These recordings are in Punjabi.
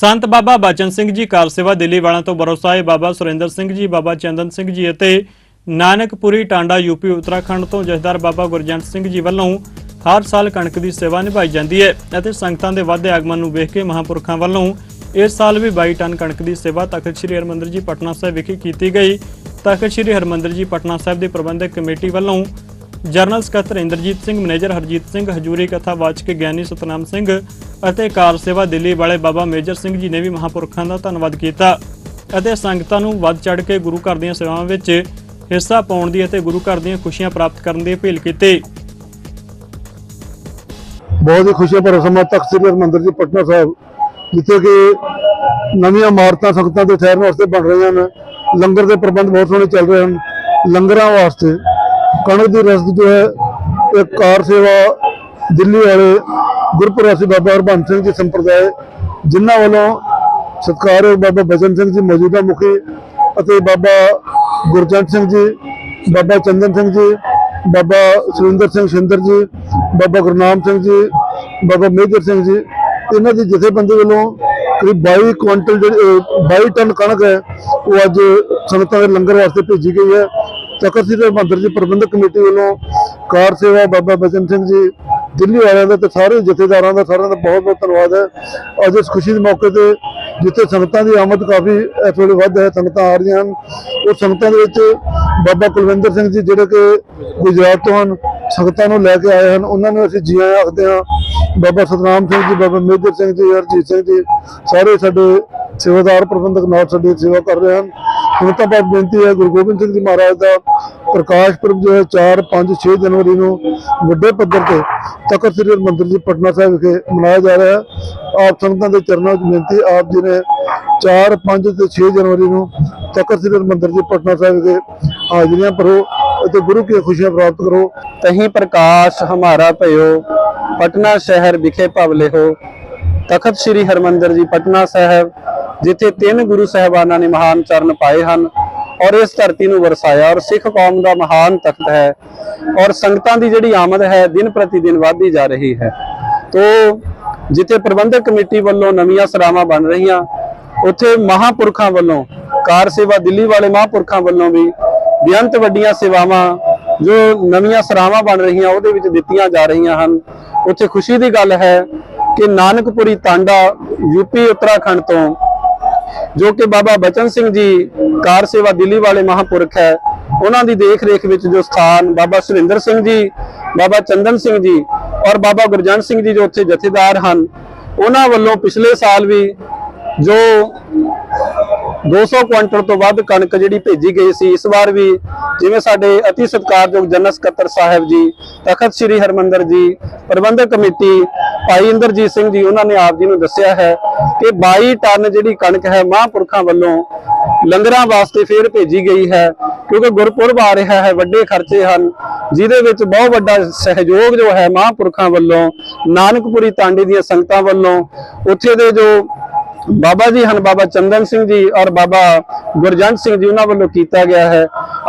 ਸੰਤ ਬਾਬਾ ਬਚਨ ਸਿੰਘ ਜੀ ਕਾਰ ਸੇਵਾ ਦਿੱਲੀ ਵਾਲਾ ਤੋਂ ਬਰੋਸਾਏ ਬਾਬਾ ਸੁਰਿੰਦਰ ਸਿੰਘ ਜੀ, ਬਾਬਾ ਚੰਦਨ ਸਿੰਘ ਜੀ ਅਤੇ ਨਾਨਕਪੁਰੀ ਟਾਂਡਾ ਯੂਪੀ ਉੱਤਰਾਖੰਡ ਤੋਂ ਜਥੇਦਾਰ ਬਾਬਾ ਗੁਰਜੰਟ ਸਿੰਘ ਜੀ ਵੱਲੋਂ ਹਰ ਸਾਲ ਕਣਕ ਦੀ ਸੇਵਾ ਨਿਭਾਈ ਜਾਂਦੀ ਹੈ ਅਤੇ ਸੰਗਤਾਂ ਦੇ ਵਾਧੇ ਆਗਮਨ ਨੂੰ ਵੇਖ ਕੇ ਮਹਾਂਪੁਰਖਾਂ ਵੱਲੋਂ ਇਸ ਸਾਲ ਵੀ 22 ਟਨ ਕਣਕ ਦੀ ਸੇਵਾ ਤਖਤ ਸ੍ਰੀ ਹਰਮੰਦਰ ਜੀ ਪਟਨਾ ਸਾਹਿਬ ਵਿਖੇ ਕੀਤੀ ਗਈ। ਤਖਤ ਸ੍ਰੀ ਹਰਮੰਦਰ ਜੀ ਪਟਨਾ ਸਾਹਿਬ ਦੀ ਪ੍ਰਬੰਧਕ ਕਮੇਟੀ ਵੱਲੋਂ ਜਰਨਲ ਸਕੱਤਰ ਇੰਦਰਜੀਤ ਸਿੰਘ, ਮੈਨੇਜਰ ਹਰਜੀਤ ਸਿੰਘ, ਹਜੂਰੀ ਕਥਾ ਵਾਚਕ ਗਿਆਨੀ ਸਤਨਾਮ ਸਿੰਘ ਅਤੇ ਕਾਰ ਸੇਵਾ ਦਿੱਲੀ ਵਾਲੇ ਬਾਬਾ ਮੇਜਰ ਸਿੰਘ ਜੀ ਨੇ ਵੀ ਮਹਾਂਪੁਰਖਾਂ ਦਾ ਧੰਨਵਾਦ ਕੀਤਾ ਅਤੇ ਸੰਗਤਾਂ ਨੂੰ ਵੱਧ ਚੜ੍ਹ ਕੇ ਗੁਰੂ ਘਰ ਦੀਆਂ ਸੇਵਾਵਾਂ ਵਿੱਚ ਹਿੱਸਾ ਪਾਉਣ ਦੀ ਅਤੇ ਗੁਰੂ ਘਰ ਦੀਆਂ ਖੁਸ਼ੀਆਂ ਪ੍ਰਾਪਤ ਕਰਨ ਦੀ ਅਪੀਲ ਕੀਤੀ। ਬਹੁਤ ਹੀ ਖੁਸ਼ੀ ਭਰਾ ਸਮਾਂ ਤਖਤ ਸ੍ਰੀ ਹਰਿਮੰਦਰ ਜੀ, ਪਟਨਾ ਸਾਹਿਬ, ਜਿੱਥੇ ਕਿ ਨਵੀਆਂ ਇਮਾਰਤਾਂ ਸੰਗਤਾਂ ਦੇ ਠਹਿਰਨ ਵਾਸਤੇ ਬਣ ਰਹੀਆਂ ਨੇ। ਲੰਗਰ ਦੇ ਪ੍ਰਬੰਧ ਬਹੁਤ ਸੋਹਣੇ ਚੱਲ ਰਹੇ ਹਨ। ਲੰਗਰਾਂ ਵਾਸਤੇ ਕਣਕ ਦੀ ਰਸਦ ਜੋ ਹੈ, ਇਹ ਕਾਰ ਸੇਵਾ ਦਿੱਲੀ ਵਾਲੇ ਗੁਰਪ੍ਰਵਾਸੀ ਬਾਬਾ ਹਰਬੰਸ ਸਿੰਘ ਜੀ ਸੰਪਰਦਾਇ, ਜਿਨ੍ਹਾਂ ਵੱਲੋਂ ਸਤਿਕਾਰਯੋਗ ਬਾਬਾ ਬਚਨ ਸਿੰਘ ਜੀ ਮੌਜੂਦਾ ਮੁਖੀ ਅਤੇ ਬਾਬਾ ਗੁਰਜੰਟ ਸਿੰਘ ਜੀ, ਬਾਬਾ ਚੰਦਨ ਸਿੰਘ ਜੀ, ਬਾਬਾ ਸੁਰਿੰਦਰ ਸਿੰਘ ਸ਼ਿੰਦਰ ਜੀ, ਬਾਬਾ ਗੁਰਨਾਮ ਸਿੰਘ ਜੀ, ਬਾਬਾ ਮੇਜਰ ਸਿੰਘ ਜੀ, ਇਹਨਾਂ ਦੀ ਜਥੇਬੰਦੀ ਵੱਲੋਂ ਕਰੀਬ 22 ਕੁਇੰਟਲ ਜਿਹੜੀ, ਅਹ 22 ਟਨ ਕਣਕ ਹੈ, ਉਹ ਅੱਜ ਸੰਗਤਾਂ ਦੇ ਲੰਗਰ ਵਾਸਤੇ ਭੇਜੀ ਗਈ ਹੈ। ਤਖਤ ਸ੍ਰੀ ਮੰਦਰ ਜੀ ਪ੍ਰਬੰਧਕ ਕਮੇਟੀ ਵੱਲੋਂ ਕਾਰ ਸੇਵਾ ਬਾਬਾ ਬਚਨ ਸਿੰਘ ਜੀ, ਦਿੱਲੀ ਵਾਲਿਆਂ ਦਾ ਤੇ ਸਾਰੇ ਜਥੇਦਾਰਾਂ ਦਾ, ਸਾਰਿਆਂ ਦਾ ਬਹੁਤ ਬਹੁਤ ਧੰਨਵਾਦ ਹੈ। ਅੱਜ ਇਸ ਖੁਸ਼ੀ ਦੇ ਮੌਕੇ ਤੇ ਜਿੱਥੇ ਸੰਗਤਾਂ ਦੀ ਆਮਦ ਕਾਫੀ ਇਸ ਵੇਲੇ ਵੱਧ ਹੈ, ਸੰਗਤਾਂ ਆ ਰਹੀਆਂ ਹਨ। ਉਹ ਸੰਗਤਾਂ ਦੇ ਵਿੱਚ ਬਾਬਾ ਕੁਲਵਿੰਦਰ ਸਿੰਘ ਜੀ ਜਿਹੜੇ ਕਿ ਗੁਜਰਾਤ ਤੋਂ ਹਨ, ਸੰਗਤਾਂ ਨੂੰ ਲੈ ਕੇ ਆਏ ਹਨ। ਉਹਨਾਂ ਨੂੰ ਅਸੀਂ ਜੀ ਆਇਆਂ ਆਖਦੇ ਹਾਂ। ਬਾਬਾ ਸਤਨਾਮ ਸਿੰਘ ਜੀ, ਬਾਬਾ ਮੇਜਰ ਸਿੰਘ ਜੀ, ਹਰਜੀਤ ਸਿੰਘ ਜੀ, ਸਾਰੇ ਸਾਡੇ ਸੇਵਾਦਾਰ ਪ੍ਰਬੰਧਕ ਨਾਲ ਸਾਡੀ ਸੇਵਾ ਕਰ ਰਹੇ ਹਨ। ਹੁਣ ਤਾਂ ਬਸ ਬੇਨਤੀ ਹੈ ਗੁਰੂ ਗੋਬਿੰਦ ਸਿੰਘ ਜੀ ਮਹਾਰਾਜ ਦਾ ਪ੍ਰਕਾਸ਼ ਪੁਰਬ ਜੋ ਹੈ 4 5 6 ਜਨਵਰੀ ਨੂੰ ਵੱਡੇ ਪੱਧਰ ਤੇ ਤਖਤ ਸ੍ਰੀ ਹਰਿਮੰਦਰ ਜੀ ਪਟਨਾ ਸਾਹਿਬ ਵਿਖੇ ਮਨਾਇਆ ਜਾ ਰਿਹਾ ਹੈ। ਆਪ ਸੰਗਤਾਂ ਦੇ ਚਰਨਾਂ ਵਿੱਚ ਬੇਨਤੀ ਆਪ ਜੀ ਨੇ 4 5 ਤੇ 6 ਜਨਵਰੀ ਨੂੰ ਤਖਤ ਸ੍ਰੀ ਹਰਿਮੰਦਰ ਜੀ ਪਟਨਾ ਸਾਹਿਬ ਵਿਖੇ ਹਾਜ਼ਰੀਆਂ ਭਰੋ ਅਤੇ ਗੁਰੂ ਕੀ ਖੁਸ਼ੀਆਂ ਪ੍ਰਾਪਤ ਕਰੋ। ਤਹੀਂ ਪ੍ਰਕਾਸ਼ ਹਮਾਰਾ ਭਇਓ, ਪਟਨਾ ਸ਼ਹਿਰ ਵਿਖੇ ਭਵਲੇ ਹੋ ਤਖਤ ਸ੍ਰੀ ਹਰਮੰਦਰ ਜੀ, ਪਟਨਾ ਸਾਹਿਬ ਜਿੱਥੇ ਤਿੰਨ ਗੁਰੂ ਸਾਹਿਬਾਨਾਂ ਨੇ ਮਹਾਨ ਚਰਨ ਪਾਏ ਹਨ ਔਰ ਇਸ ਧਰਤੀ ਨੂੰ ਵਰਸਾਇਆ ਔਰ ਸਿੱਖ ਕੌਮ ਦਾ ਮਹਾਨ ਤਖਤ ਹੈ ਔਰ ਸੰਗਤਾਂ ਦੀ ਜਿਹੜੀ ਆਮਦ ਹੈ ਦਿਨ ਪ੍ਰਤੀ ਦਿਨ ਵਧਦੀ ਜਾ ਰਹੀ ਹੈ। ਤੋ ਜਿੱਥੇ ਪ੍ਰਬੰਧਕ ਕਮੇਟੀ ਵੱਲੋਂ ਨਵੀਆਂ ਸਰਾਵਾਂ ਬਣ ਰਹੀਆਂ, ਉੱਥੇ ਮਹਾਪੁਰਖਾਂ ਵੱਲੋਂ, ਕਾਰ ਸੇਵਾ ਦਿੱਲੀ ਵਾਲੇ ਮਹਾਪੁਰਖਾਂ ਵੱਲੋਂ ਵੀ ਬੇਅੰਤ ਵੱਡੀਆਂ ਸੇਵਾਵਾਂ ਜੋ ਨਵੀਆਂ ਸਰਾਵਾਂ ਬਣ ਰਹੀਆਂ ਉਹਦੇ ਵਿੱਚ ਦਿੱਤੀਆਂ ਜਾ ਰਹੀਆਂ ਹਨ। ਉੱਥੇ ਖੁਸ਼ੀ ਦੀ ਗੱਲ ਹੈ ਕਿ ਨਾਨਕਪੁਰੀ ਤਾਂਡਾ ਯੂਪੀ ਉੱਤਰਾਖੰਡ ਤੋਂ ਜੋ ਕਿ ਬਾਬਾ ਬਚਨ ਸਿੰਘ ਜੀ ਕਾਰ ਸੇਵਾ ਦਿੱਲੀ ਵਾਲੇ ਮਹਾਪੁਰਖ ਹੈ, ਉਹਨਾਂ ਦੀ ਦੇਖ ਰੇਖ ਵਿੱਚ ਜੋ ਸਥਾਨ ਬਾਬਾ ਸੁਰਿੰਦਰ ਸਿੰਘ ਜੀ, ਬਾਬਾ ਚੰਦਨ ਸਿੰਘ ਜੀ ਔਰ ਬਾਬਾ ਗੁਰਜੰਟ ਸਿੰਘ ਜੀ ਜੋ ਉੱਥੇ ਜਥੇਦਾਰ ਹਨ, ਉਹਨਾਂ ਵੱਲੋਂ ਪਿਛਲੇ ਸਾਲ ਵੀ ਜੋ 200 ਕੁਇੰਟਲ ਤੋਂ ਵੱਧ ਕਣਕ ਜਿਹੜੀ ਭੇਜੀ ਗਈ ਸੀ, ਇਸ ਵਾਰ ਵੀ ਜਿਵੇਂ ਸਾਡੇ ਅਤੀ ਸਤਿਕਾਰਯੋਗ ਜਨਰਲ ਸਕੱਤਰ ਸਾਹਿਬ ਜੀ, ਤਖਤ ਸ੍ਰੀ ਹਰਮੰਦਰ ਜੀ, ਪ੍ਰਬੰਧਕ ਕਮੇਟੀ ਭਾਈ ਇੰਦਰਜੀਤ ਸਿੰਘ ਜੀ, ਉਹਨਾਂ ਨੇ ਆਪ ਜੀ ਨੂੰ ਦੱਸਿਆ ਹੈ ਕਿ 22 ਟਨ ਜਿਹੜੀ ਕਣਕ ਹੈ ਮਹਾਂਪੁਰਖਾਂ ਵੱਲੋਂ ਲੰਗਰਾਂ ਵਾਸਤੇ ਫੇਰ ਭੇਜੀ ਗਈ ਹੈ, ਕਿਉਂਕਿ ਗੁਰਪੁਰਬ ਆ ਰਿਹਾ ਹੈ, ਵੱਡੇ ਖਰਚੇ ਹਨ, ਜਿਹਦੇ ਵਿੱਚ ਬਹੁਤ ਵੱਡਾ ਸਹਿਯੋਗ ਜੋ ਹੈ ਮਹਾਂਪੁਰਖਾਂ ਵੱਲੋਂ, ਨਾਨਕਪੁਰੀ ਤਾਂਡੇ ਦੀਆਂ ਸੰਗਤਾਂ ਵੱਲੋਂ, ਉੱਥੇ ਦੇ ਜੋ ਬਾਬਾ ਜੀ ਹਨ, ਬਾਬਾ ਚੰਦਨ ਸਿੰਘ ਜੀ ਔਰ ਬਾਬਾ ਗੁਰਜੰਟ ਸਿੰਘ ਜੀ, ਉਹਨਾਂ ਵੱਲੋਂ ਕੀਤਾ ਗਿਆ ਹੈ।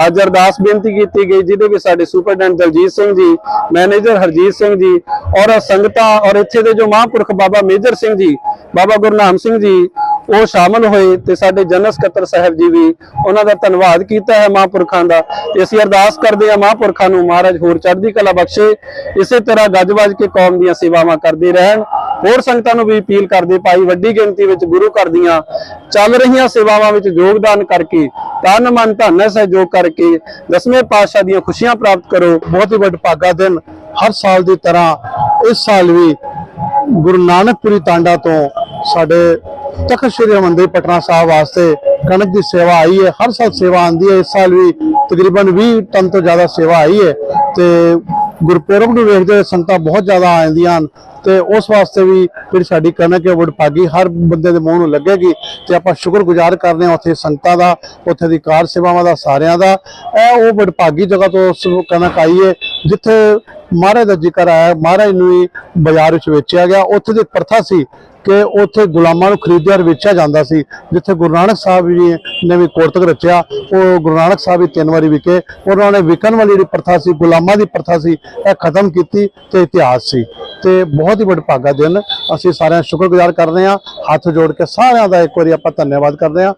ਅੱਜ ਅਰਦਾਸ ਬੇਨਤੀ ਕੀਤੀ ਗਈ, ਜਿਹਦੇ ਵਿੱਚ ਸਾਡੇ ਸੁਪਰਡੈਂਟ ਦਲਜੀਤ ਸਿੰਘ ਜੀ, ਮੈਨੇਜਰ ਹਰਜੀਤ ਸਿੰਘ ਜੀ ਔਰ ਸੰਗਤਾਂ ਔਰ ਇੱਥੇ ਦੇ ਜੋ ਮਹਾਂਪੁਰਖ ਬਾਬਾ ਮੇਜਰ ਸਿੰਘ ਜੀ, ਬਾਬਾ ਗੁਰਨਾਮ ਸਿੰਘ ਜੀ, ਉਹ ਸ਼ਾਮਲ ਹੋਏ ਤੇ ਸਾਡੇ ਜਨਰਲ ਸਕੱਤਰ ਸਾਹਿਬ ਜੀ ਵੀ ਉਹਨਾਂ ਦਾ ਧੰਨਵਾਦ ਕੀਤਾ ਹੈ ਮਹਾਂਪੁਰਖਾਂ ਦਾ। ਤੇ ਅਸੀਂ ਅਰਦਾਸ ਕਰਦੇ ਹਾਂ ਮਹਾਂਪੁਰਖਾਂ ਨੂੰ, ਮਹਾਰਾਜ ਹੋਰ ਚੜ੍ਹਦੀ ਕਲਾ ਬਖਸ਼ੇ। ਇਸੇ ਤਰ੍ਹਾਂ ਗੱਜ-ਵੱਜ ਕੇ ਕੌਮ ਦੀਆਂ ਸੇਵਾਵਾਂ ਕਰਦੇ ਰਹਿਣ। ਹੋਰ ਸੰਗਤਾਂ ਨੂੰ ਵੀ ਅਪੀਲ ਕਰਦੇ ਭਾਈ ਵੱਡੀ ਗਿਣਤੀ ਵਿੱਚ ਗੁਰੂ ਘਰ ਦੀਆਂ ਚੱਲ ਰਹੀਆਂ ਸੇਵਾਵਾਂ ਵਿੱਚ ਯੋਗਦਾਨ ਕਰਕੇ, ਤਨ ਮਨ ਧਨ ਸਹਿਯੋਗ ਕਰਕੇ ਦਸਵੇਂ ਪਾਤਸ਼ਾਹ ਦੀਆਂ ਖੁਸ਼ੀਆਂ ਪ੍ਰਾਪਤ ਕਰੋ। ਬਹੁਤ ਹੀ ਵਡਭਾਗਾ ਦਿਨ ਹਰ ਸਾਲ ਦੀ ਤਰ੍ਹਾਂ ਇਸ ਸਾਲ ਵੀ ਗੁਰੂ ਨਾਨਕਪੁਰੀ ਤਾਂਡਾ ਤੋਂ ਸਾਡੇ ਤਖਤ ਸ੍ਰੀ ਹਰਿਮੰਦਰ ਪਟਨਾ ਸਾਹਿਬ ਵਾਸਤੇ ਕਣਕ ਦੀ ਸੇਵਾ ਆਈ ਹੈ। ਹਰ ਸਾਲ ਸੇਵਾ ਆਉਂਦੀ ਹੈ। ਇਸ ਸਾਲ ਵੀ ਤਕਰੀਬਨ 20 ਟਨ ਤੋਂ ਜ਼ਿਆਦਾ ਸੇਵਾ ਆਈ ਹੈ ਤੇ ਗੁਰਪੁਰਬ ਨੂੰ ਵੇਖਦੇ ਹੋਏ ਸੰਗਤਾਂ ਬਹੁਤ ਜ਼ਿਆਦਾ ਆਉਂਦੀਆਂ ਹਨ। ਤੇ ਉਸ ਵਾਸਤੇ ਵੀ ਜਿਹੜੀ ਸਾਡੀ ਕਣਕ ਹੈ ਵਡਭਾਗੀ ਹਰ ਬੰਦੇ ਦੇ ਮੂੰਹ ਨੂੰ ਲੱਗੇਗੀ ਤੇ ਆਪਾਂ ਸ਼ੁਕਰਗੁਜ਼ਾਰ ਕਰਦੇ ਹਾਂ ਉੱਥੇ ਸੰਗਤਾਂ ਦਾ, ਉੱਥੇ ਦੀ ਕਾਰ ਸੇਵਾਵਾਂ ਦਾ, ਸਾਰਿਆਂ ਦਾ। ਇਹ ਉਹ ਵਡਭਾਗੀ ਜਗ੍ਹਾ ਤੋਂ ਉਸ ਕਣਕ ਆਈ ਹੈ ਜਿੱਥੇ ਮਹਾਰਾਜ ਦਾ ਜ਼ਿਕਰ ਆਇਆ, ਮਹਾਰਾਜ ਨੂੰ ਹੀ ਬਾਜ਼ਾਰ ਵਿੱਚ ਵੇਚਿਆ ਗਿਆ। ਉੱਥੇ ਦੀ ਪ੍ਰਥਾ ਸੀ ਕਿ ਉੱਥੇ ਗੁਲਾਮਾਂ ਨੂੰ ਖਰੀਦਿਆ ਔਰ ਵੇਚਿਆ ਜਾਂਦਾ ਸੀ। ਜਿੱਥੇ ਗੁਰੂ ਨਾਨਕ ਸਾਹਿਬ ਜੀ ਨੇ ਵੀ ਕੋਰਤਕ ਰਚਿਆ, ਉਹ ਗੁਰੂ ਨਾਨਕ ਸਾਹਿਬ ਵੀ ਤਿੰਨ ਵਾਰੀ ਵਿਕੇ। ਉਹਨਾਂ ਨੇ ਵਿਕਣ ਵਾਲੀ ਜਿਹੜੀ ਪ੍ਰਥਾ ਸੀ, ਗੁਲਾਮਾਂ ਦੀ ਪ੍ਰਥਾ ਸੀ, ਇਹ ਖਤਮ ਕੀਤੀ ਤੇ ਇਤਿਹਾਸ ਸੀ। ਤੇ ਬਹੁਤ ਹੀ ਵਡਭਾਗਾ ਦਿਨ। ਅਸੀਂ ਸਾਰਿਆਂ ਦਾ ਸ਼ੁਕਰਗੁਜ਼ਾਰ ਕਰਦੇ ਹਾਂ। ਹੱਥ ਜੋੜ ਕੇ ਸਾਰਿਆਂ ਦਾ ਇੱਕ ਵਾਰੀ ਆਪਾਂ ਧੰਨਵਾਦ ਕਰਦੇ ਹਾਂ।